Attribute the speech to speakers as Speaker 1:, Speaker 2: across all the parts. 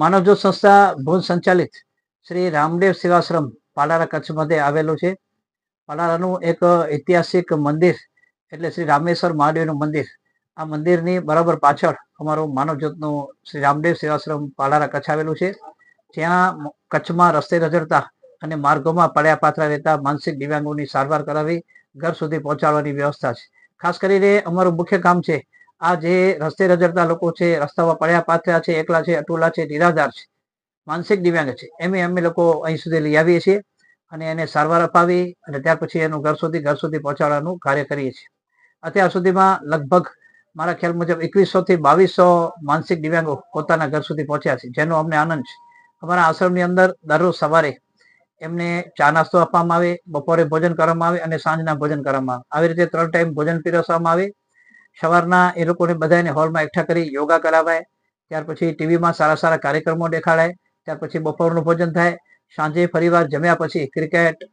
Speaker 1: માનવજ્યોત સંસ્થા ભુજ સંચાલિત શ્રી રામદેવ સેવાશ્રમ પાલારા કચ્છ મધ્યે આવેલું છે. પાલારાનું એક ઐતિહાસિક મંદિર એટલે શ્રી રામેશ્વર મહાદેવનું મંદિર. આ મંદિરની બરાબર પાછળ અમારું માનવજ્યોતનું શ્રી રામદેવ સેવાશ્રમ પાલારા કચ્છ આવેલું છે. જ્યાં કચ્છમાં રસ્તે રજડતા અને માર્ગોમાં પડ્યા પાથરા રહેતા માનસિક દિવ્યાંગોની સારવાર કરાવી ઘર સુધી પહોંચાડવાની વ્યવસ્થા છે. ખાસ કરીને અમારું મુખ્ય કામ છે આ જે રસ્તે રજડતા લોકો છે, રસ્તામાં પડ્યા પાથર્યા છે, એકલા છે, અટોલા છે, નિરાધાર છે, માનસિક દિવ્યાંગ છે. એમ અમે લોકો અહીં સુધી લઈ આવીએ છીએ અને એને સારવાર અપાવી અને ત્યાર પછી એનું ઘર સુધી ઘર સુધી પહોંચાડવાનું કાર્ય કરીએ છીએ. અત્યાર સુધીમાં લગભગ મારા ખ્યાલ મુજબ એકવીસો થી બાવીસો માનસિક દિવ્યાંગો પોતાના ઘર સુધી પહોંચ્યા છે, જેનો અમને આનંદ છે. અમારા આશ્રમની અંદર દરરોજ સવારે એમને ચા નાસ્તો આપવામાં આવે, બપોરે ભોજન કરવામાં આવે અને સાંજના ભોજન કરવામાં આવે. આવી રીતે ત્રણ ટાઈમ ભોજન પીરસવામાં આવે. સવારના એ લોકોને બધાને હોલમાં એકઠા કરી યોગા કરાવાય, ત્યાર પછી ટીવીમાં સારા સારા કાર્યક્રમો દેખાડાય, ત્યાર પછી બપોરનું ભોજન થાય, સાંજે ફરીવાર જમ્યા પછી ક્રિકેટ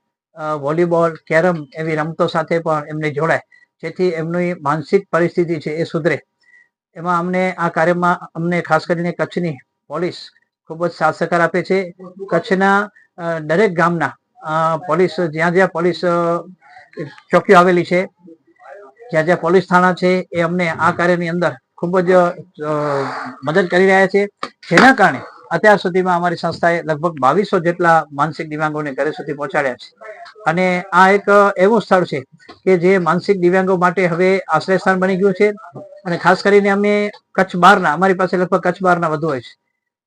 Speaker 1: વોલીબોલ, કેરમ એવી રમતો સાથે પણ એમને જોડાય. જેથી એમની માનસિક પરિસ્થિતિ છે એ સુધરે. એમાં અમને આ કાર્યમાં અમને ખાસ કરીને કચ્છની પોલીસ ખૂબ જ સાથ સહકાર આપે છે. કચ્છના દરેક ગામના પોલીસ જ્યાં જ્યાં પોલીસ ચોકીઓ આવેલી છે જ્યાં જ્યાં પોલીસ થાણા છે, એ અમને આ કાર્યની અંદર ખૂબ જ મદદ કરી રહ્યા છે. જેના કારણે અત્યાર સુધીમાં અમારી સંસ્થાએ લગભગ બાવીસો જેટલા માનસિક દિવ્યાંગોને ઘરે સુધી પહોંચાડ્યા છે. અને આ એક એવું સ્થળ છે કે જે માનસિક દિવ્યાંગો માટે હવે આશ્રય સ્થાન બની ગયું છે. અને ખાસ કરીને અમે કચ્છ બહારના, અમારી પાસે લગભગ કચ્છ બહારના વધુ હોય છે.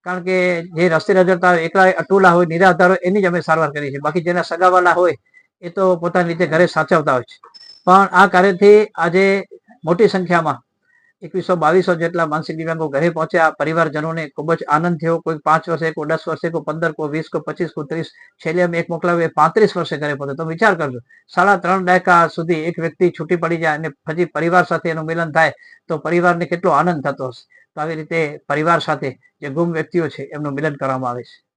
Speaker 1: કારણ કે જે રસ્તે રજડતા હોય, એકલા અટુલા હોય, નિરાધાર હોય, એની જ અમે સારવાર કરીએ છીએ. બાકી જેના સગાવાલા હોય, એ તો પોતાની રીતે ઘરે સાચવતા હોય છે. પણ આ કાર્યથી આજે મોટી સંખ્યામાં એકવીસો બાવીસો જેટલા માનસિક દિવ્યાંગો ઘરે પહોંચ્યા. પરિવારજનોને ખૂબ જ આનંદ થયો. કોઈ પાંચ વર્ષે, કોઈ દસ વર્ષે, કોઈ પંદર, કોઈ વીસ, કોઈ પચીસ, કોઈ ત્રીસ. છેલ્લે અમે એક મોકલાવ્યો પાંત્રીસ વર્ષે ઘરે પહોંચે તો વિચાર કરજો, સાડા ત્રણ દાયકા સુધી એક વ્યક્તિ છૂટી પડી જાય અને પછી પરિવાર સાથે એનું મિલન થાય, તો પરિવારને કેટલો આનંદ થતો હશે. તો આવી રીતે પરિવાર સાથે જે ગુમ વ્યક્તિઓ છે, એમનું મિલન કરવામાં આવે છે.